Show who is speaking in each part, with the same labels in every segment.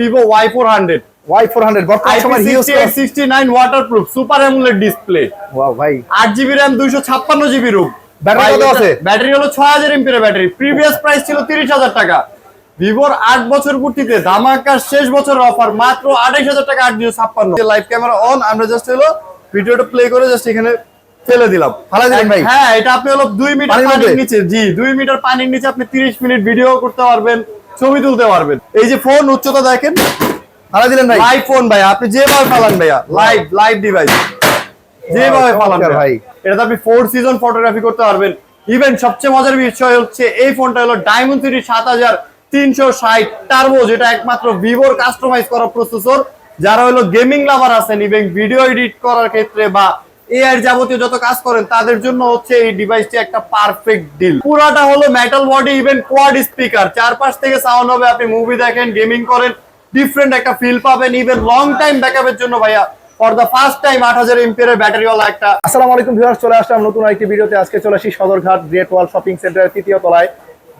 Speaker 1: Vivo Y four hundred
Speaker 2: Y four hundred বর্তমান সময়
Speaker 1: sixty nine waterproof super AMOLED display
Speaker 2: wow ভাই।
Speaker 1: আট GB RAM দুইশো ছাপ্পান্ন জিবি রুম
Speaker 2: Battery কত আছে?
Speaker 1: ব্যাটারি হলো ছয় হাজার এমপির ব্যাটারি প্রিভিয়াস প্রাইস ছিল তিরিশ হাজার টাকা। ভিভোর আট বছর পূর্তিতে ধামাকার শেষ বছরের অফার মাত্র আঠাইশ হাজার টাকা আট দুশো ছাপ্পান্ন। লাইভ ক্যামেরা অন আমরা জাস্ট হলো ভিডিওটা প্লে করে জাস্ট এখানে ফেলে দিলাম।
Speaker 2: দিলেন ভাই।
Speaker 1: হ্যাঁ এটা আপনি হলো দুই মিটার
Speaker 2: পানির
Speaker 1: নিচে জি দুই মিটার পানির নিচে আপনি তিরিশ মিনিট ভিডিও করতে পারবেন। ছবি তুলতে পারবেন। এই যে ফোন উচ্চতা দেখেন।
Speaker 2: ফালাই দিলেন ভাই।
Speaker 1: লাইভ ফোন ভাইয়া আপনি যেভাবে ফালান ভাইয়া লাইভ লাইভ ডিভাইস যেভাবে ফালান ভাই
Speaker 2: ভাই।
Speaker 1: এটাতে আপনি ফোর সিজন ফটোগ্রাফি করতে পারবেন। ইভেন সবচেয়ে মজার বিষয় হচ্ছে এই ফোনটা হলো ডায়মন্ড থ্রি সাত হাজার তিনশো ষাট টার্বো যেটা একমাত্র ভিভোর কাস্টমাইজ করা প্রসেসর যারা হলো গেমিং লাভার আছেন ইভেন ভিডিও এডিট করার ক্ষেত্রে বা এআই যাবতীয় যত কাজ করেন, তাদের জন্য হচ্ছে এই ডিভাইসটি একটা পারফেক্ট ডিল পুরাটা হলো metal body even quad speaker চারপাশ থেকে সাউন্ড হবে, আপনি মুভি দেখেন গেমিং করেন ডিফারেন্ট একটা ফিল পাবেন ইভেন লং টাইম ব্যাকআপের জন্য ভাইয়া ফর দ্য ফার্স্ট টাইম আট হাজার এমপিয়ার ব্যাটারিওয়ালা একটা।
Speaker 2: আসসালামু আলাইকুম ভিউয়ার্স চলে আসলাম নতুন আরেকটি ভিডিওতে। আজকে চলে আসি সদরঘাট গ্রেট ওয়াল শপিং সেন্টারের তৃতীয় তলায়।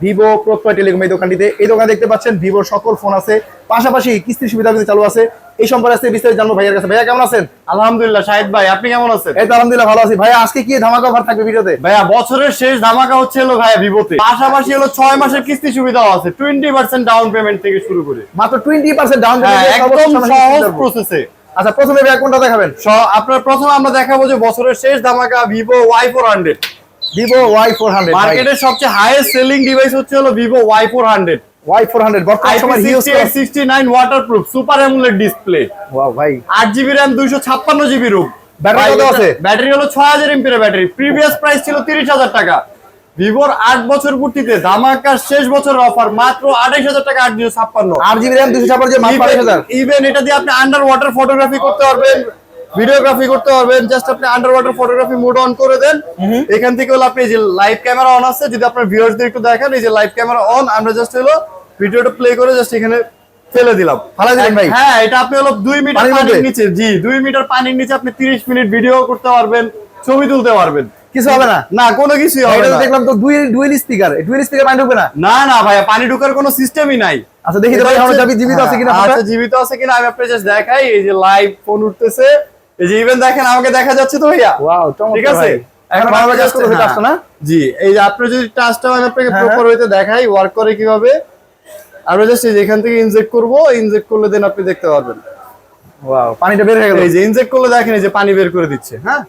Speaker 2: ভিভো প্রত্যয় টেলিকম দোকানটিতে। এই দোকানে দেখতে পাচ্ছেন ভিভোর সকল ফোন আছে। পাশাপাশি কিস্তির সুবিধা কিন্তু চালু আছে। এই সম্পর্কে আজকে বিস্তারিত জানব ভাইয়ের কাছে। ভাইয়া কেমন আছেন?
Speaker 1: আলহামদুলিল্লাহ শাহিদ ভাই আপনি কেমন আছেন?
Speaker 2: এই তো আলহামদুলিল্লাহ ভালো আছি। ভাইয়া আজকে কি ধামাকা অফার থাকবে ভিডিওতে?
Speaker 1: ভাইয়া বছরের শেষ ধামাকা হচ্ছে হলো ভাইয়া ভিভোতে। পাশাপাশি হলো ছয় মাসের কিস্তি সুবিধাও আছে। টোয়েন্টি পার্সেন্ট ডাউন পেমেন্ট থেকে শুরু করে।
Speaker 2: মাত্র টোয়েন্টি পার্সেন্ট ডাউন
Speaker 1: একদম সহজ প্রসেসে
Speaker 2: আচ্ছা প্রথমে ভাইয়া কোনটা দেখাবেন?
Speaker 1: আপনার প্রথমে আমরা দেখাবো যে বছরের শেষ ধামাকা Vivo Y four hundred.
Speaker 2: Vivo Y four hundred
Speaker 1: মার্কেটের সবচেয়ে হাইয়েস্ট সেলিং ডিভাইস হচ্ছে হলো Vivo Y four hundred.
Speaker 2: Y four hundred বর্তমান সময় huge
Speaker 1: sixty nine waterproof super AMOLED display
Speaker 2: wow ভাই।
Speaker 1: আট জিবি র্যাম দুইশো ছাপ্পান্ন জিবি রুম
Speaker 2: Battery কত আছে?
Speaker 1: ব্যাটারি হলো ছয় হাজার এমপির ব্যাটারি প্রিভিয়াস প্রাইস ছিল তিরিশ হাজার টাকা। ভিভোর আট বছর পূর্তিতে ধামাকার শেষ বছরের অফার মাত্র আঠাইশ হাজার টাকা আট দুশো ছাপ্পান্ন।
Speaker 2: আট জিবি র্যাম যে মাত্র আড়াইশ হাজার।
Speaker 1: ইভেন এটা দিয়ে আপনি আন্ডার ওয়াটার ফটোগ্রাফি করতে পারবেন ভিডিওগ্রাফি করতে পারবেন জাস্ট আপনি under water photography mode on করে দেন। এখান থেকে হলো আপনি যে লাইভ ক্যামেরা অন আছে যদি আপনার ভিউয়ার্সদের একটু দেখেন এই যে লাইভ ক্যামেরা অন আমরা জাস্ট হলো ভিডিওটা প্লে করে জাস্ট এখানে ফেলে দিলাম।
Speaker 2: ফালাই দিলেন ভাই?
Speaker 1: হ্যাঁ এটা আপনি হলো দুই মিটার
Speaker 2: পানির
Speaker 1: নিচে জি দুই মিটার পানির নিচে আপনি তিরিশ মিনিট ভিডিও করতে পারবেন ছবি তুলতে পারবেন।
Speaker 2: কিছু হবে না?
Speaker 1: না কোনো কিছুই হবে না।
Speaker 2: দেখলাম তো দুই ডুয়েল স্পিকার ডুয়েল স্পিকার পানি ঢুকবে না?
Speaker 1: না না ভাইয়া পানি ঢোকার কোনো সিস্টেমই নাই।
Speaker 2: আচ্ছা দেখি ভাই আমরা যাবি জীবিত আছে কিনা
Speaker 1: হ্যাঁ, আচ্ছা জীবিত আছে কিনা আমি আপনাকে জাস্ট দেখাই। এই যে লাইভ ফোন উঠতেছে। এই যে ইভেন দেখেন আমাকে দেখা যাচ্ছে তো ভাইয়া।
Speaker 2: ওয়াও চমৎকার
Speaker 1: ঠিক আছে?
Speaker 2: এখন বাংলা কাজ করতে
Speaker 1: হ্যাঁ।
Speaker 2: আসছে না?
Speaker 1: জি এই যে আপনি যদি টাচটা আমি আপনাকে
Speaker 2: হ্যাঁ,
Speaker 1: প্রপার হইতে দেখাই ওয়ার্ক করে কীভাবে? আমরা জাস্ট যে এখান থেকে ইনজেক্ট করব ইনজেক্ট করলে দেন আপনি দেখতে পারবেন।
Speaker 2: ওয়াও পানিটা বের হয়ে গেল।
Speaker 1: এই যে ইনজেক্ট করলে দেখেন এই যে পানি বের করে দিচ্ছে হ্যাঁ?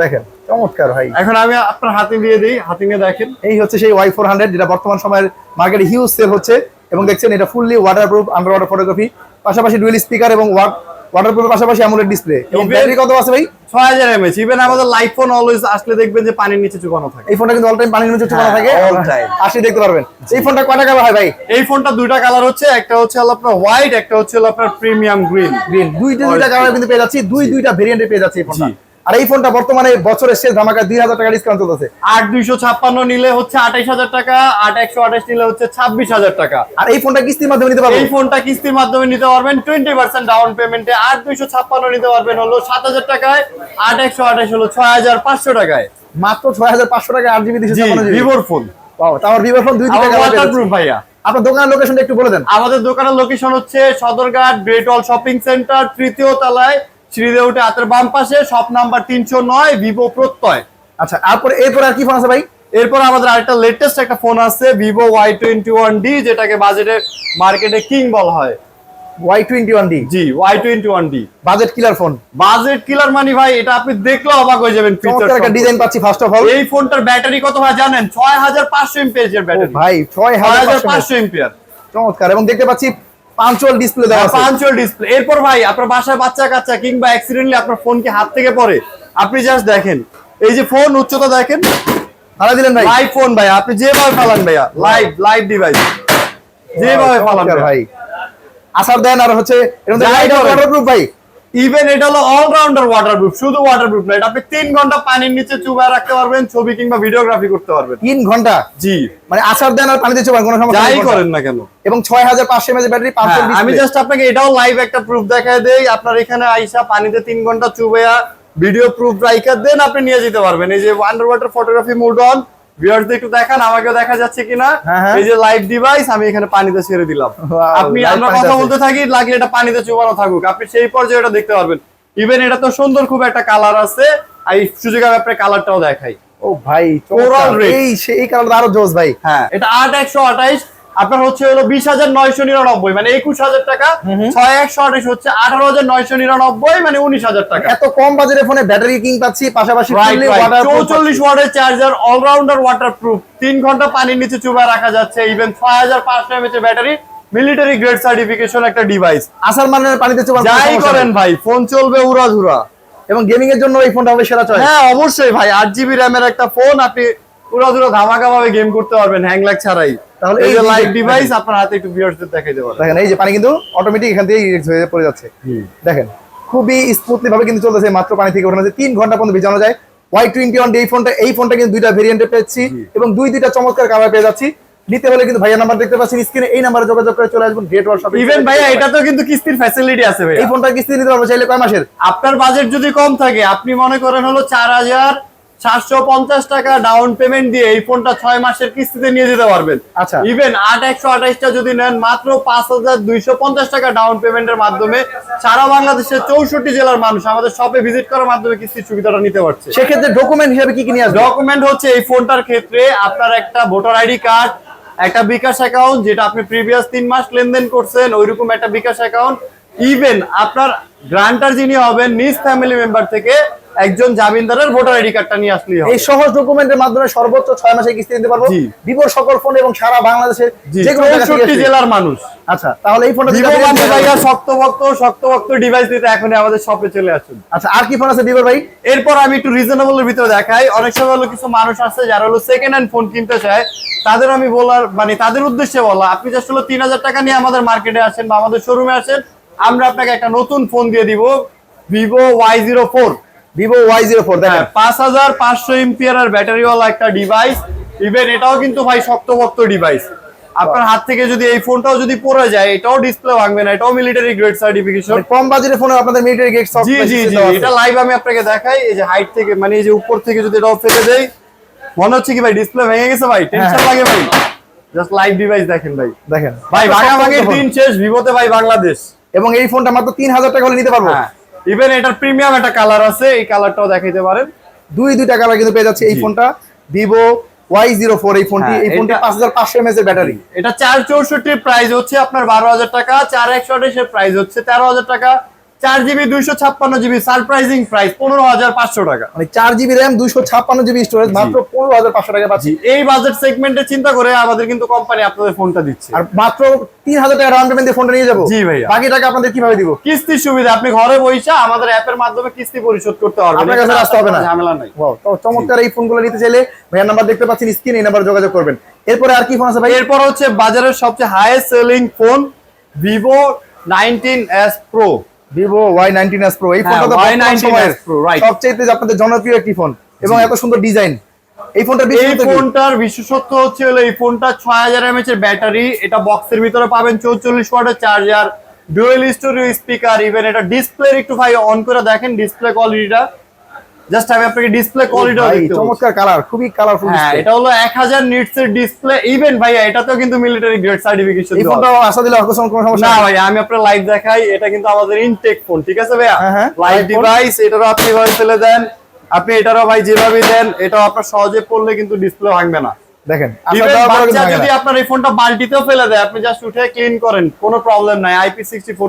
Speaker 2: দেখেন চমৎকার ভাই।
Speaker 1: এখন আমি আপনার হাতে দিয়ে দিই হাতে নিয়ে দেখেন।
Speaker 2: এই হচ্ছে সেই ওয়াই ফোর হান্ড্রেড যেটা বর্তমান সময়ের মার্কেটে হিউজ সেল হচ্ছে। এবং দেখছেন এটা fully waterproof under water photography পাশাপাশি ডুয়েল স্পিকার এবং ওয়াটারপ্রুফের পাশাপাশি অ্যামোলেড ডিসপ্লে এবং ব্যাটারি কত আছে ভাই?
Speaker 1: ছয় হাজার এমএচ ইভেন আমাদের লাইভ ফোন অলওয়েজ আসলে দেখবেন যে পানির নিচে চুকানো থাকে।
Speaker 2: এই ফোনটা কিন্তু অল টাইম পানির নিচে চুকানো
Speaker 1: হ্যাঁ,
Speaker 2: থাকে।
Speaker 1: অল টাইম
Speaker 2: আসলে দেখতে পারবেন। এই ফোনটা কয় টাকা হয় ভাই?
Speaker 1: এই ফোনটা দুইটা কালার হচ্ছে একটা হচ্ছে হলো আপনার হোয়াইট একটা হচ্ছে হলো আপনার প্রিমিয়াম গ্রিন
Speaker 2: গ্রিন দুইটা দুইটা কালার কিন্তু পেয়ে যাচ্ছি। দুই দুইটা ভেরিয়েন্টে পেয়ে যাচ্ছি এই ফোনটা। আর এই ফোনটা বর্তমানে বছরের শেষ ধামাকা দুই হাজার টাকা ডিসকাউন্ট চলতেছে।
Speaker 1: আট দুইশো ছাপ্পান্ন নিলে হচ্ছে আঠাইশ হাজার টাকা আট একশো আঠাশ নিলে হচ্ছে ছাব্বিশ হাজার টাকা।
Speaker 2: আর এই ফোনটা কিস্তির মাধ্যমে নিতে পারব
Speaker 1: এই ফোনটা কিস্তির মাধ্যমে নিতে পারবেন টোয়েন্টি পার্সেন্ট ডাউন পেমেন্টে আট দুইশো ছাপ্পান্ন নিতে পারবেন হলো সাত হাজার টাকায় আট একশো আঠাশ হলো ছয় হাজার পাঁচশো টাকায়।
Speaker 2: মাত্র ছয় হাজার পাঁচশো টাকা আট জিবি দুশো জিবি।
Speaker 1: ভিভোর ফোন
Speaker 2: তারপর ভিভো ফোন দুই
Speaker 1: ওয়াটারপ্রুফ ভাইয়া।
Speaker 2: আপনার দোকানের লোকেশনটা একটু বলে দেন।
Speaker 1: আমাদের দোকানের লোকেশন হচ্ছে Sadarghat great all shopping center তৃতীয় তলায় সিঁড়িতে উঠে হাতের বাম পাশে শপ নাম্বার তিনশো নয় ভিভো প্রত্যয়।
Speaker 2: আচ্ছা তারপরে এরপর আর কি ফোন আছে ভাই?
Speaker 1: এরপর আমাদের আরেকটা লেটেস্ট একটা ফোন আছে Vivo Y twenty one D যেটাকে বাজেটে মার্কেটে কিং বলা হয়।
Speaker 2: Y twenty one D
Speaker 1: G Y twenty one D
Speaker 2: budget killer phone
Speaker 1: budget killer money ভাই এটা আপনি দেখলে অবাক হয়ে যাবেন ফিচার
Speaker 2: একটা ডিজাইন পাচ্ছি ফার্স্ট অফ অল
Speaker 1: এই ফোনটার ব্যাটারি কত হয় জানেন? ছয় হাজার পাঁচশো এমপিএর ব্যাটারি
Speaker 2: ভাই ছয়
Speaker 1: হাজার পাঁচশো এমপিয়ার
Speaker 2: চমৎকার এবং দেখতে পাচ্ছি পাঁচল ডিসপ্লে দেওয়া
Speaker 1: পাঞ্চুয়াল ডিসপ্লে এরপর ভাই আপনার বাসায় বাচ্চা কাচ্চা কিংবা অ্যাক্সিডেন্টলি আপনার ফোন কি হাত থেকে পড়ে আপনি জাস্ট দেখেন। এই যে ফোন উচ্চতা দেখেন।
Speaker 2: ভাড়া দিলেন ভাই?
Speaker 1: লাইভ ফোন ভাই আপনি যেভাবে ফালান ভাইয়া লাইভ লাইভ ডিভাইস যেভাবে ফালান ভাই।
Speaker 2: আসার দেন আর হচ্ছে ভাই।
Speaker 1: ইভেন এটা হলো অলরাউন্ডার ওয়াটারপ্রুফ শুধু ওয়াটারপ্রুফ না এটা আপনি তিন ঘণ্টা পানির নিচে চুবায় রাখতে পারবেন ছবি কিংবা ভিডিওগ্রাফি করতে পারবেন।
Speaker 2: তিন ঘণ্টা?
Speaker 1: জি।
Speaker 2: মানে আসার দেন আর পানিতে চোবান কোনো সমস্যা
Speaker 1: যাই করেন না কেন।
Speaker 2: এবং ছয় হাজার পাঁচশো এমএজ ব্যাটারি পাঁচশো
Speaker 1: হ্যাঁ, আমি জাস্ট আপনাকে এটাও লাইভ একটা প্রুফ দেখায় দেই আপনার এখানে আইসা পানিতে তিন ঘণ্টা চুবেয়া ভিডিও প্রুফ রাইখা দেন আপনি নিয়ে যেতে পারবেন। এই যে under water photography mode on ভিউয়ারদের একটু দেখান আমাকেও দেখা যাচ্ছে কিনা।
Speaker 2: হ্যাঁ, হ্যাঁ।
Speaker 1: এই যে ডিভাইস আমি এখানে পানিতে ছেড়ে দিলাম। আপনি আমরা কথা বলতে থাকি লাগলে এটা পানিতে চুবানো থাকুক। আপনি সেই পর্যায়ে এটা দেখতে পারবেন। ইভেন এটা তো সুন্দর খুব একটা কালার আছে আর এই সুযোগ আমি আপনার কালারটাও দেখাই।
Speaker 2: ও ভাই এই সেই কারণে আরও জোস ভাই।
Speaker 1: হ্যাঁ এটা আট একশো আঠাইশ আপনার হচ্ছে হলো বিশ হাজার নয়শো নিরানব্বই মানে একুশ হাজার টাকা। ছয় একশো আঠাইশ হচ্ছে আঠারো হাজার নয়শো নিরানব্বই মানে উনিশ হাজার টাকা।
Speaker 2: এত কম বাজারে ফোনে ব্যাটারি কিং পাচ্ছি পাশাপাশি
Speaker 1: চৌচল্লিশ ওয়াটের চার্জার অলরাউন্ডার ওয়াটার প্রুফ তিন ঘণ্টা পানির নিচে চুবায় রাখা যাচ্ছে ইভেন ছয় হাজার পাঁচশো MH battery military grade certification একটা ডিভাইস
Speaker 2: আসার মানে পানিতে চুবা
Speaker 1: যাই করেন ভাই ফোন চলবে উড়াধুরা।
Speaker 2: এবং গেমিং এর জন্য এই ফোনটা হবে সেরা চয়েস
Speaker 1: হ্যাঁ অবশ্যই ভাই আট জিবি র্যামের একটা ফোন আপনি ধামাকা ভাবে গেম করতে পারবেন হ্যাং ছাড়াই।
Speaker 2: তাহলে
Speaker 1: এই যে লাইট ডিভাইস আপনার হাতে একটু
Speaker 2: দেখেন এই যে পানি কিন্তু অটোমেটিক এখান থেকে হয়ে পড়ে যাচ্ছে। দেখেন খুবই স্মুথলি ভাবে কিন্তু চলতেছে মাত্র পানি থেকে ওঠানো তিন ঘণ্টা পর্যন্ত ভিজানো যায়। ওয়াই টোয়েন্টি ওয়ান এই ফোনটা এই ফোনটা কিন্তু দুইটা ভেরিয়েন্টে পেয়েছি এবং দুই দুইটা চমৎকার কালার পেয়ে যাচ্ছি। নিতে হলে কিন্তু ভাইয়া নাম্বার দেখতে পাচ্ছেন স্ক্রিনে এই নাম্বারে যোগাযোগ করে চলে আসবেন গেট ওয়ার্ল্ড
Speaker 1: ইভেন ভাইয়া এটা তো কিন্তু কিস্তির ফ্যাসিলিটি আছে ভাই
Speaker 2: এই ফোনটা কিস্তি নিতে পারব চাইলে কয় মাসের?
Speaker 1: আপনার বাজেট যদি কম থাকে আপনি মনে করেন হলো 4000 চারশো পঞ্চাশ টাকা ডাউন পেমেন্ট দিয়ে এই ফোনটা ছয় মাসের কিস্তিতে নিয়ে যেতে পারবেন।
Speaker 2: আচ্ছা।
Speaker 1: ইভেন আট একশো আঠাশটা যদি নেন মাত্র পাঁচ হাজার দুইশো পঞ্চাশ টাকা ডাউন পেমেন্টের মাধ্যমে সারা বাংলাদেশের চৌষট্টি জেলার মানুষ আমাদের শপে ভিজিট করার মাধ্যমে কিস্তির সুবিধাটা নিতে পারছে।
Speaker 2: সেক্ষেত্রে ডকুমেন্ট হিসেবে কি কি নিয়ে
Speaker 1: ডকুমেন্ট হচ্ছে এই ফোনটার ক্ষেত্রে আপনার একটা ভোটার আইডি কার্ড একটা বিকাশ অ্যাকাউন্ট যেটা আপনি প্রিভিয়াস তিন মাস লেনদেন করছেন ওইরকম একটা বিকাশ অ্যাকাউন্ট ইভেন আপনার যিনি হবেন নিজ ফ্যামিলি মেম্বার থেকে একজন জামিনদারের ভোটার আইডি কার্ডটা নিয়ে আসলেই হবে।
Speaker 2: এই সহজ ডকুমেন্টের মাধ্যমে সর্বোচ্চ ছয় মাসে কিস্তি দিতে পারব। বিপর সকল ফোন এবং সারা বাংলাদেশের যে কোনো।
Speaker 1: জেলার মানুষ।
Speaker 2: আচ্ছা তাহলে এই ফোনটা
Speaker 1: ভিভো বান্ধব ভাইয়া শক্ত ভক্ত শক্ত ভক্ত ডিভাইস দিতে এখনই আমাদের শপে চলে আসুন।
Speaker 2: আচ্ছা আর কি ফোন আছে বিবর ভাই?
Speaker 1: এরপর আমি একটু রিজনেবল এর ভিতরে দেখাই। অনেক সময় হলো কিছু মানুষ আছে যারা হলো সেকেন্ড হ্যান্ড ফোন কিনতে চায়। তাদের আমি বলার মানে তাদের উদ্দেশ্যে বলা আপনি জাস্ট হলো তিন হাজার টাকা নিয়ে আমাদের মার্কেটে আসেন বা আমাদের শোরুমে আসেন আমরা আপনাকে একটা নতুন ফোন দিয়ে দিব Vivo Y zero four
Speaker 2: Vivo Y zero four দেখেন।
Speaker 1: হ্যাঁ, পাঁচ হাজার পাঁচশো এমপিয়ার ব্যাটারিওয়ালা একটা ডিভাইস ইভেন এটাও কিন্তু ভাই শক্তভক্ত ডিভাইস আপনার হাত থেকে যদি এই ফোনটাও যদি পড়ে যায় এটাও ডিসপ্লে ভাঙবে না। এটাও মিলিটারি গ্রেড সার্টিফিকেশন
Speaker 2: কম বাজেটের ফোনে আপনাদের মিলিটারি সব
Speaker 1: জি জি জি এটা লাইভ আমি আপনাকে দেখাই। এই যে হাইট থেকে মানে এই যে উপর থেকে যদি এটাও ফেলে দেই মনে হচ্ছে কি ভাই ডিসপ্লে ভেঙে গেছে ভাই? টেনশন
Speaker 2: হ্যাঁ।
Speaker 1: লাগে ভাই। জাস্ট লাইভ ডিভাইস দেখেন ভাই।
Speaker 2: দেখেন।
Speaker 1: ভাই
Speaker 2: শক্ত ফোন।
Speaker 1: দিন শেষ ভিভোতে ভাই বাংলাদেশ।
Speaker 2: এবং এই ফোনটা মাত্র তিন হাজার টাকা হলে নিতে পারব।
Speaker 1: হ্যাঁ। ইভেন এটার প্রিমিয়াম একটা কালার আছে এই কালারটাও দেখাইতে পারেন।
Speaker 2: দুই দুইটা কালার কিন্তু পেয়ে যাচ্ছে এই ফোনটা। ভিভো ওয়াই জিরো ফোর এই ফোনটি।
Speaker 1: হ্যাঁ,
Speaker 2: এই ফোনটি পাঁচ হাজার পাঁচশো এমএস এর ব্যাটারি
Speaker 1: এটা চার চৌষট্টি প্রাইস হচ্ছে আপনার বারো হাজার টাকা চার একশো আঠাশের প্রাইস হচ্ছে তেরো হাজার টাকা। চার জিবি দুইশো ছাপ্পান্ন জিবি সারপ্রাইজিং প্রাইস পনেরো হাজার পাঁচশো টাকা।
Speaker 2: মানে চার জিবি র্যাম দুইশো ছাপ্পান্ন জিবি স্টোরেজ মাত্র পনেরো হাজার পাঁচশো টাকা পাচ্ছি।
Speaker 1: এই বাজেট সেগমেন্টে চিন্তা করে আমাদের কিন্তু কোম্পানি আপনাদের ফোনটা দিচ্ছে।
Speaker 2: আর মাত্র তিন হাজার টাকা ডাউন পেমেন্ট ফোনটা নিয়ে যাব।
Speaker 1: জি ভাইয়া।
Speaker 2: বাকি টাকা আপনাদের কীভাবে দিব?
Speaker 1: কিস্তির সুবিধা আপনি ঘরে বসে আমাদের অ্যাপের মাধ্যমে কিস্তি পরিশোধ করতে পারবেন।
Speaker 2: আপনার কাছে আসতে হবে না।
Speaker 1: ঝামেলা নাই।
Speaker 2: তো চমৎকার এই ফোনগুলো নিতে চাইলে ভাইয়ার নাম্বার দেখতে পাচ্ছেন স্ক্রিনে এই নাম্বার যোগাযোগ করবেন। এরপরে আর কি ফোন আছে ভাই?
Speaker 1: এরপর হচ্ছে বাজারের সবচেয়ে highest selling phone Vivo nineteen S pro
Speaker 2: Vivo Y nineteen S pro এই
Speaker 1: হ্যাঁ,
Speaker 2: ফোনটা তো বর্তমান
Speaker 1: Y19s Pro, right.
Speaker 2: সবচেয়ে আপনাদের জনপ্রিয় একটি ফোন এবং এত সুন্দর ডিজাইন। এই ফোনটা
Speaker 1: এই ফোনটার বিশেষত্ব হচ্ছে হলো এই ফোনটা ছয় হাজার এমএচ এর ব্যাটারি এটা বক্সের ভিতরে পাবেন চৌচল্লিশ ওয়াটের charger dual stereo speaker even এটা ডিসপ্লে একটু ভাই অন করে দেখেন ডিসপ্লে কোয়ালিটিটা জাস্ট আমি আপনাকে ডিসপ্লে দেখতে।
Speaker 2: চমৎকার কালার খুবই কালারফুল
Speaker 1: হ্যাঁ এটা হলো এক হাজার নিটস এর ডিসপ্লে ইভেন এটাতেও কিন্তু মিলিটারি গ্রেড সার্টিফিকেশন
Speaker 2: এই ফোনটা আশা দিলে আর কোনো সমস্যা
Speaker 1: না ভাই আমি আপনার লাইভ দেখাই। এটা কিন্তু আমাদের ইনটেক ফোন ঠিক আছে ভাইয়া? লাইভ ডিভাইস এটারও আপনি ভাই ফেলে দেন। আপনি এটারও ভাই যেভাবে দেন এটা আপনার সহজে পড়লে কিন্তু ডিসপ্লে ভাঙবে না।
Speaker 2: দেখেন
Speaker 1: বাচ্চা যদি আপনার এই ফোনটা বালতিতেও ফেলে দেয় আপনি জাস্ট উঠে ক্লিন করেন কোনো প্রবলেম নাই।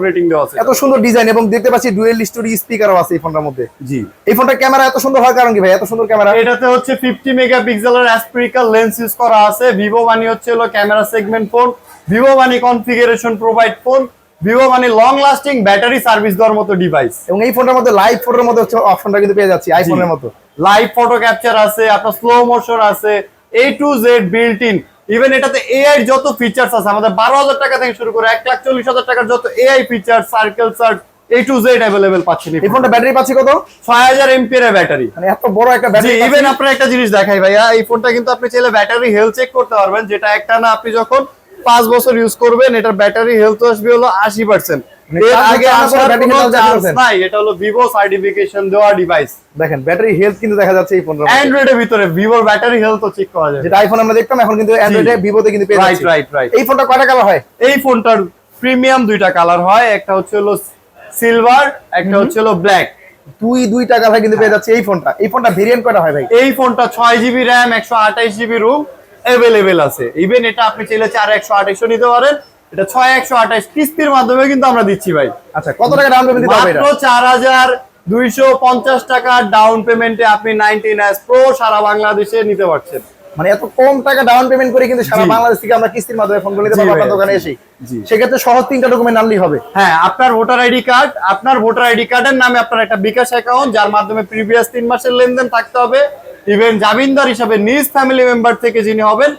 Speaker 1: রেটিং দেওয়া আছে।
Speaker 2: এত সুন্দর ডিজাইন এবং দেখতে পাচ্ছি ডুয়েল স্টোরি স্পিকারও আছে এই ফোনটার মধ্যে।
Speaker 1: জি।
Speaker 2: এই ফোনটা ক্যামেরা এত সুন্দর হওয়ার কারণ কি ভাই? এত সুন্দর ক্যামেরা
Speaker 1: এটাতে হচ্ছে ফিফটি মেগাপিক্সেলের অ্যাসপ্রিকাল লেন্স ইউজ করা আছে। ভিভো মানি হচ্ছে হলো ক্যামেরা সেগমেন্ট ফোন ভিভো মানি কনফিগারেশন প্রোভাইড ফোন ভিভো মানি লং লাস্টিং ব্যাটারি সার্ভিস দেওয়ার মতো ডিভাইস
Speaker 2: এবং এই ফোনটার মধ্যে লাইভ ফটোর মধ্যে হচ্ছে অপশনটা কিন্তু পেয়ে যাচ্ছি আইফোনের মতো।
Speaker 1: লাইভ ফটো ক্যাপচার আছে আপনার স্লো মোশন আছে। A to Z built in even এটাতে এআই যত ফিচার্স আছে আমাদের বারো হাজার টাকা থেকে শুরু করে এক লাখ চল্লিশ হাজার টাকার যত AI feature circle search A to Z available পাচ্ছেন
Speaker 2: এই ফোনটা ব্যাটারি পাচ্ছি কত?
Speaker 1: ছয় হাজার এমপির ব্যাটারি।
Speaker 2: মানে এত বড় একটা ব্যাটারি
Speaker 1: ইভেন আপনার একটা জিনিস দেখাই ভাইয়া এই ফোনটা কিন্তু আপনি চাইলে ব্যাটারি হেলথ চেক করতে পারবেন যেটা একটা না আপনি যখন পাঁচ বছর ইউজ করবেন এটার ব্যাটারি হেলথ আসবে হলো আশি পার্সেন্ট
Speaker 2: মানে
Speaker 1: এর
Speaker 2: পাঁচ
Speaker 1: আগে
Speaker 2: বছর
Speaker 1: আসার
Speaker 2: battery
Speaker 1: কোনো
Speaker 2: health
Speaker 1: chance
Speaker 2: 80%
Speaker 1: নাই এটা হলো ভিভো সার্টিফিকেশন দেওয়া ডিভাইস
Speaker 2: দেখেন ব্যাটারি হেলথ কিন্তু দেখা যাচ্ছে এই ফোনটার মধ্যে।
Speaker 1: অ্যান্ড্রয়েডের ভিতরে ভিভোর ব্যাটারি হেলথ চেক করা যায়।
Speaker 2: যেটা আইফোন আমরা দেখতাম এখন কিন্তু অ্যান্ড্রয়েডে ভিভোতে কিন্তু পেয়ে
Speaker 1: রাইট রাইট রাইট
Speaker 2: এই ফোনটা কয়টা কালার হয়?
Speaker 1: এই ফোনটার প্রিমিয়াম দুইটা কালার হয়। একটা হচ্ছে হলো সিলভার একটা হচ্ছে হলো ব্ল্যাক
Speaker 2: দুই কালার কিন্তু পেয়ে যাচ্ছে এই ফোনটা এই ফোনটা ভেরিয়েন্ট কয়টা হয় ভাই?
Speaker 1: এই ফোনটা ছয় জিবি র্যাম একশো আঠাইশ জিবি রুম অ্যাভেলেবেল আছে। ইভেন এটা আপনি চাইলে চার একশো আঠাইশও নিতে পারেন। এটা ছয় একশো আঠাইশ কিস্তির মাধ্যমে কিন্তু আমরা দিচ্ছি ভাই।
Speaker 2: আচ্ছা কত টাকা ডাউন পেমেন্ট দিতে হবে
Speaker 1: মাত্র
Speaker 2: এটা
Speaker 1: চার হাজার দুইশো পঞ্চাশ টাকা ডাউন পেমেন্টে আপনি নাইনটিন এস প্রো সারা বাংলাদেশে নিতে পারছেন।
Speaker 2: মানে এত কম টাকা ডাউন পেমেন্ট করে কিন্তু সারা বাংলাদেশ থেকে আমরা কিস্তির মাধ্যমে ফোন নিতে
Speaker 1: জি
Speaker 2: পারব আপনার দোকানে এসে। সেক্ষেত্রে সহজ তিনটা ডকুমেন্ট আনলেই হবে।
Speaker 1: হ্যাঁ আপনার ভোটার আইডি কার্ড আপনার ভোটার আইডি কার্ডের নামে আপনার একটা বিকাশ অ্যাকাউন্ট যার মাধ্যমে প্রিভিয়াস তিন মাসের লেনদেন থাকতে হবে। ইভেন জামিনদার হিসাবে নিজ ফ্যামিলি মেম্বার থেকে যিনি হবেন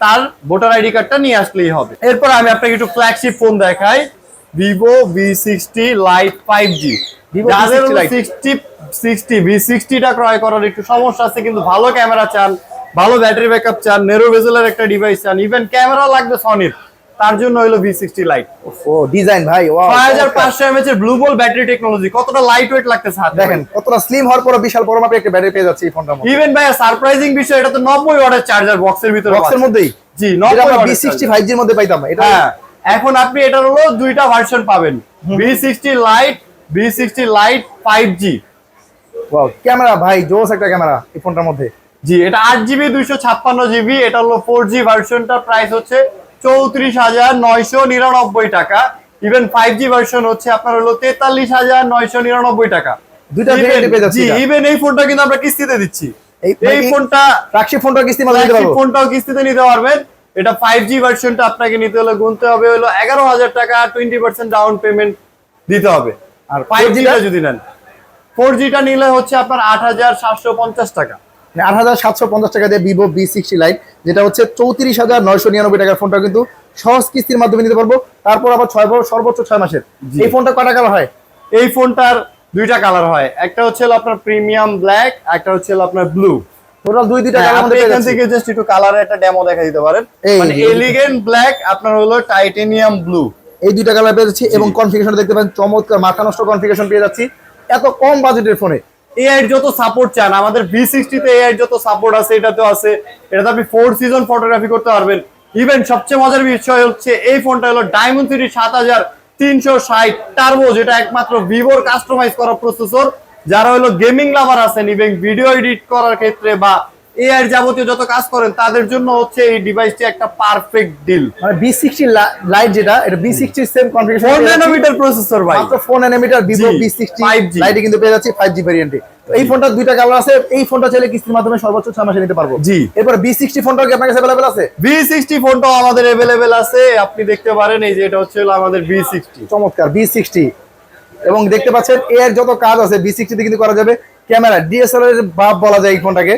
Speaker 1: তার ভোটার আইডি কার্ডটা নিয়ে আসলেই হবে। এরপর আমি আপনাকে একটু ফ্ল্যাগশিপ ফোন দেখাই। Vivo V sixty lite five G যাদের
Speaker 2: V60 Lite।
Speaker 1: Sixty sixty V সিক্সটিটা ক্রয় করার একটু সমস্যা আছে কিন্তু ভালো ক্যামেরা চান ভালো ব্যাটারি ব্যাকআপ চান নেরো ভেজেলের একটা ডিভাইস চান ইভেন ক্যামেরা লাগবে সনির তার জন্য হলো ভি সিক্সটি লাইট
Speaker 2: ও ডিজাইন ভাই ওয়াও
Speaker 1: এর ব্লু বল ব্যাটারি টেকনোলজি কতটা লাইট ওয়েট লাগতেছে হাতে?
Speaker 2: দেখেন কতটা স্লিম হওয়ার পর বিশাল বড় মাপের একটা ব্যাটারি পেয়ে যাচ্ছে এই ফোনটার মধ্যে।
Speaker 1: ইভেন ভাই সারপ্রাইজিং বিষয় এটা তো নব্বই ওয়াটের চার্জার বক্সের ভিতরে
Speaker 2: বক্সের মধ্যেই?
Speaker 1: জি
Speaker 2: মধ্যে পাইতাম এটা
Speaker 1: হ্যাঁ এখন আপনি এটার হলো দুইটা ভার্সন পাবেন। V sixty lite V sixty lite five G
Speaker 2: wow camera ভাই জোস একটা ক্যামেরা এই ফোনটার মধ্যে।
Speaker 1: জি এটা আট জিবি দুইশো ছাপ্পান্ন জিবি এটা হলো ফোর জি ভার্সনটার প্রাইস হচ্ছে চৌত্রিশ হাজার নয়শো নিরানব্বই টাকা। ইভেন ফাইভ জি ভার্সন হচ্ছে আপনার হলো তেতাল্লিশ হাজার নয়শো নিরানব্বই টাকা।
Speaker 2: দুইটা
Speaker 1: জি ইভেন এই ফোনটা কিন্তু আমরা কিস্তিতে দিচ্ছি।
Speaker 2: এই-
Speaker 1: ফোনটা
Speaker 2: ফ্ল্যাগশিপ ফোনটা পারব।
Speaker 1: ফোনটাও কিস্তিতে নিতে পারবেন। এটা ফাইভ জি ভার্সনটা আপনাকে নিতে হলে গুনতে হবে হলো এগারো হাজার টাকা টোয়েন্টি পার্সেন্ট ডাউন পেমেন্ট দিতে হবে।
Speaker 2: আর
Speaker 1: ফাইভ
Speaker 2: 4G
Speaker 1: জিটা যদি নেন ফোর জিটা নিলে হচ্ছে আপনার আট হাজার সাতশো পঞ্চাশ টাকা।
Speaker 2: আট হাজার সাতশো পঞ্চাশ টাকা দিয়ে ভিভো বি সিক্সটি লাইট যেটা হচ্ছে চৌত্রিশ হাজার নয়শো নিরানব্বই টাকার ফোনটা কিন্তু সহজ কিস্তির মাধ্যমে নিতে পারব। তারপর আবার ছয় সর্বোচ্চ ছয় মাসের। এই ফোনটা কটা কালার হয়?
Speaker 1: এই ফোনটার দুইটা কালার হয়। একটা হচ্ছে আপনার প্রিমিয়াম ব্ল্যাক একটা হচ্ছে আপনার ব্লু
Speaker 2: টোটাল দুই দুইটা কালার
Speaker 1: আপনি এখান থেকে জাস্ট একটু কালারের একটা ডেমো দেখা দিতে পারেন। মানে এলিগেন্ট ব্ল্যাক আপনার হলো টাইটেনিয়াম ব্লু
Speaker 2: এই দুইটা কালার পেয়ে যাচ্ছি এবং কনফিগারেশন দেখতে পাচ্ছেন চমৎকার মাথা নষ্ট কনফিগারেশন পেয়ে যাচ্ছি। এত কম বাজেটের ফোনে
Speaker 1: এআই যত সাপোর্ট চান, আমাদের ভি সিক্সটিতে এআই যত সাপোর্ট আছে, এটাতেও আছে। এটাতে আপনি ফোর সিজন ফটোগ্রাফি করতে পারবেন। ইভেন সবচেয়ে মজার বিষয় হচ্ছে, এই ফোনটা হলো ডায়মন্ড থ্রি সাত হাজার তিনশো ষাট টার্বো যেটা একমাত্র ভিভোর কাস্টমাইজ করা প্রসেসর যারা হলো গেমিং লাভার আছেন ইভেন ভিডিও এডিট করার ক্ষেত্রে বা এআই এর যাবতীয় যত কাজ করেন তাদের জন্য হচ্ছে এই ডিভাইসটি একটা পারফেক্ট ডিল
Speaker 2: মানে বি সিক্সটি লাইট যেটা এটা V sixty same configuration
Speaker 1: four nanometer processor ভাই।
Speaker 2: মাত্র four nanometer Vivo V sixty
Speaker 1: 5G
Speaker 2: লাইটে কিন্তু পেয়ে যাচ্ছি ফাইভ জি ভ্যারিয়েন্টে এই ফোনটা দুইটা কালার আছে এই ফোনটা চাইলে কিস্তির মাধ্যমে সর্বোচ্চ ছয় মাসে নিতে পারব।
Speaker 1: জি।
Speaker 2: এরপর বি সিক্সটি ফোনটাও কি আপনার কাছে অ্যাভেলেবেল আছে?
Speaker 1: ভি সিক্সটি ফোনটাও আমাদের অ্যাভেলেবেল আছে। আপনি দেখতে পারেন এই যে এটা হচ্ছে হলো আমাদের ভি সিক্সটি
Speaker 2: চমৎকার বি সিক্সটি এবং দেখতে পাচ্ছেন এর যত কাজ আছে বি সিক্সটিতে কিন্তু করা যাবে। ক্যামেরা ডিএসএলআর এর বাপ বলা যায় এই ফোনটাকে।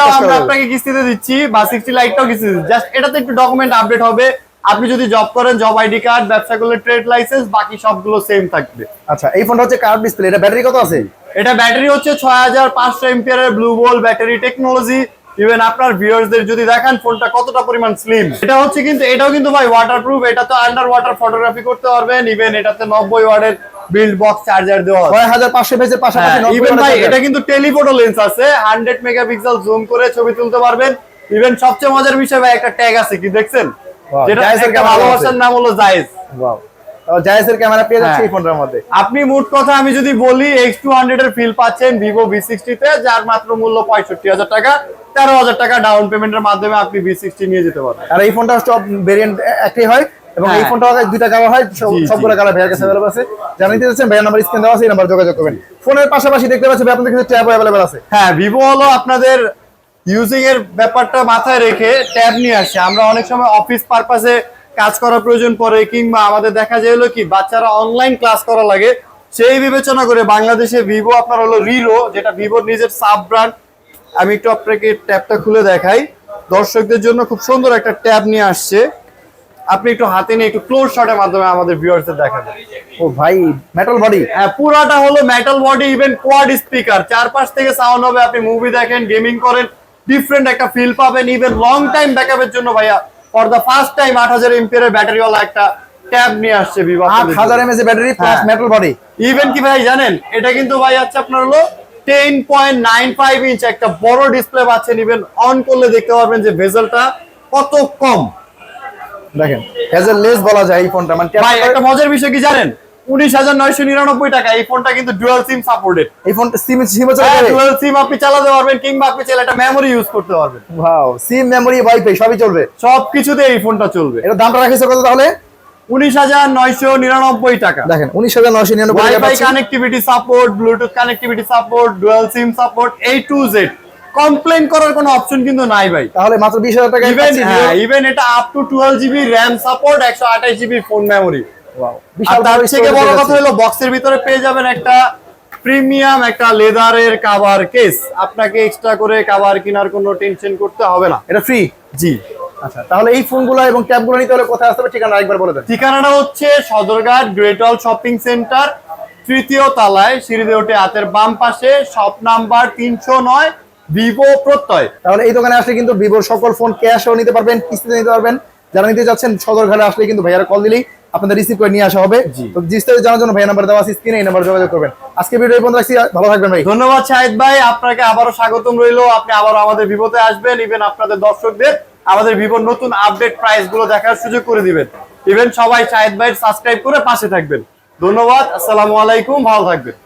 Speaker 2: কাজ
Speaker 1: আমরা আপনাকে কিস্তিতে দিচ্ছি বা সিক্সটি লাইটটাও কিস্তিতে জাস্ট এটাতে একটু ডকুমেন্ট আপডেট হবে। আপনি যদি জব করেন জব আইডি কার্ড ব্যবসা করলে ট্রেড লাইসেন্স বাকি সবগুলো সেম থাকবে।
Speaker 2: আচ্ছা এই ফোনটা হচ্ছে কার্ভ ডিসপ্লে এটা ব্যাটারি কত আছে?
Speaker 1: এটা ব্যাটারি হচ্ছে ছয় হাজার পাঁচশো এমপিয়ারের ব্লু বল ব্যাটারি টেকনোলজি ইভেন আপনার ভিউয়ার্সদের যদি দেখান ফোনটা কতটা পরিমাণ স্লিম এটা হচ্ছে কিন্তু এটাও কিন্তু ভাই ওয়াটারপ্রুফ এটা তো আন্ডার ওয়াটার ফটোগ্রাফি করতে পারবেন ইভেন এটাতে নব্বই ওয়ার্ডের বিল্ড বক্স চার্জার দেওয়া আছে।
Speaker 2: ছয় হাজার পাঁচশো পেজের পাশাপাশি
Speaker 1: ইভেন হ্যাঁ, ভাই এটা কিন্তু টেলিফোটো লেন্স আছে হান্ড্রেড মেগাপিক্সেল জুম করে ছবি তুলতে পারবেন। ইভেন সবচেয়ে মজার বিষয় ভাই একটা ট্যাগ আছে কি দেখছেন? যেটা ভালোবাসার নাম হলো জায়েজ
Speaker 2: জায়েজের ক্যামেরা পেয়ে যাচ্ছে
Speaker 1: হ্যাঁ।
Speaker 2: এই ফোনটার মধ্যে।
Speaker 1: আপনি মোট কথা আমি যদি বলি এক্স টু হান্ড্রেড এর ফিল পাচ্ছেন ভিভো ভি সিক্সটিতে যার মাত্র মূল্য পঁয়ষট্টি হাজার টাকা। তেরো হাজার টাকা ডাউন পেমেন্টের মাধ্যমে আপনি ভি সিক্সটি নিয়ে যেতে পারবেন।
Speaker 2: আর এই ফোনটা সব ভেরিয়েন্ট একই হয় এবং এই
Speaker 1: হ্যাঁ।
Speaker 2: ফোনটা দুইটা কালার হয়। সবগুলো কালার ভাইয়ের কাছে অ্যাভেলেবল আছে। জানাতে চাচ্ছেন ভাইয়ের নাম্বার স্ক্রিন দেওয়া আছে এই নাম্বার যোগাযোগ করবেন। ফোনের পাশাপাশি দেখতে পাচ্ছি আপনাদের কাছে ট্যাব অ্যাভেলেবল আছে।
Speaker 1: হ্যাঁ ভিভো হলো আপনাদের ইউজিং এর ব্যাপারটা মাথায় রেখে ট্যাব নিয়ে আসে। আমরা অনেক সময় অফিস পারপাসে কাজ করার প্রয়োজন পড়ে কিংবা আমাদের দেখা যায় হলো কি বাচ্চারা অনলাইন ক্লাস করা লাগে। সেই বিবেচনা করে বাংলাদেশে ভিভো আপনার হলো রিলো যেটা ভিভোর নিজের সাব ব্র্যান্ড আমি একটু আপনাকে ট্যাবটা খুলে দেখাই। দর্শকদের জন্য খুব সুন্দর একটা ট্যাব নিয়ে আসছে। আপনি একটু হাতে নিয়ে একটু ক্লোজ শটের মাধ্যমে আমাদের ভিউয়ার্সদের দেখাবেন।
Speaker 2: ও ভাই মেটাল বডি
Speaker 1: হ্যাঁ পুরাটা হলো metal body even quad speaker চারপাশ থেকে সাউন্ড হবে আপনি মুভি দেখেন গেমিং করেন ডিফারেন্ট একটা ফিল পাবেন ইভেন লং টাইম ব্যাকআপের জন্য ভাইয়া। ফর দা ফার্স্ট টাইম আট হাজার ব্যাটারি ব্যাটারিওয়ালা একটা ট্যাব নিয়ে আসছে বিভা
Speaker 2: আট হাজার MS battery plus. Metal body
Speaker 1: even কি ভাই জানেন এটা কিন্তু ভাই আছে আপনার হলো ten point nine five inch একটা বড় ডিসপ্লে পাচ্ছেন ইভেন অন করলে দেখতে পারবেন যে ভেজেলটা কত কম।
Speaker 2: দেখেন ভেজেল লেস বলা যায় এই ফোনটা। মানে
Speaker 1: ভাই একটা মজার বিষয় কি জানেন? উনিশ হাজার নয়শো নিরানব্বই টাকা। এই ফোনটা কিন্তু ডুয়াল সিম সাপোর্টেড
Speaker 2: এই ফোনটা সিম সিম চলে
Speaker 1: ডুয়াল সিম আপনি চালাতে পারবেন কিংবা আপনি চাইলে মেমোরি ইউজ করতে পারবেন।
Speaker 2: ওয়াও সিম মেমোরি ওয়াইফাই সবই চলবে?
Speaker 1: এই ফোনটা চলবে।
Speaker 2: এটা দামটা রাখিছে কত তাহলে?
Speaker 1: উনিশ হাজার নয়শো নিরানব্বই টাকা।
Speaker 2: দেখেন উনিশ হাজার নয়শো নিরানব্বই
Speaker 1: connectivity support bluetooth connectivity support dual SIM support এই টু জেড কমপ্লেন করার কোনো অপশন কিন্তু নাই ভাই।
Speaker 2: তাহলে মাত্র বিশ হাজার টাকা
Speaker 1: ইভেন ইভেন এটা up to twelve GB RAM support একশো আঠাশ জিবি ফোন মেমোরি
Speaker 2: বিশাল
Speaker 1: তার
Speaker 2: বড়
Speaker 1: থেকে বড় কথা হলো বক্সের ভিতরে পেয়ে যাবেন একটা প্রিমিয়াম একটা লেদারের কাভার কেস আপনাকে এক্সট্রা করে কাভার কেনার কোনো টেনশন করতে হবে না।
Speaker 2: এটা ফ্রি
Speaker 1: জি।
Speaker 2: আচ্ছা তাহলে এই ফোনগুলো এবং ট্যাবগুলো নিতে হলে কোথায় আসতে হবে? ঠিকানা একবার বলে দেন।
Speaker 1: ঠিকানাটা হচ্ছে সদরঘাট গ্রেট শপিং সেন্টার তৃতীয় তলায় সিঁড়িতে ওঠে হাতের বাম পাশে শপ নাম্বার তিনশো নয় ভিভো প্রত্যয়।
Speaker 2: তাহলে এই দোকানে আসলে কিন্তু ভিভোর সকল ফোন ক্যাশও নিতে পারবেন কিস্তিতে নিতে পারবেন। যারা নিতে যাচ্ছেন সদরঘাটে আসলে কিন্তু ভাইয়ারা কল দিলেই আপনাদের রিসিভ করে নিয়ে আসা হবে। তো বিস্তারিত জানার জন্য ভাই নাম্বার দেওয়া আছে স্ক্রিনে এই নাম্বার যোগাযোগ করবেন। আজকে ভিডিও বন্ধ রাখছি ভালো থাকবেন ভাই।
Speaker 1: ধন্যবাদ শাহিদ ভাই আপনাকে আবারও স্বাগতম রইল। আপনি আবারও আমাদের ভিভোতে আসবেন ইভেন আপনাদের দর্শকদের আমাদের ভিভোর নতুন আপডেট প্রাইসগুলো দেখার সুযোগ করে দিবেন। ইভেন সবাই শাহিদ ভাই সাবস্ক্রাইব করে পাশে থাকবেন। ধন্যবাদ আসসালামু আলাইকুম ভালো থাকবেন।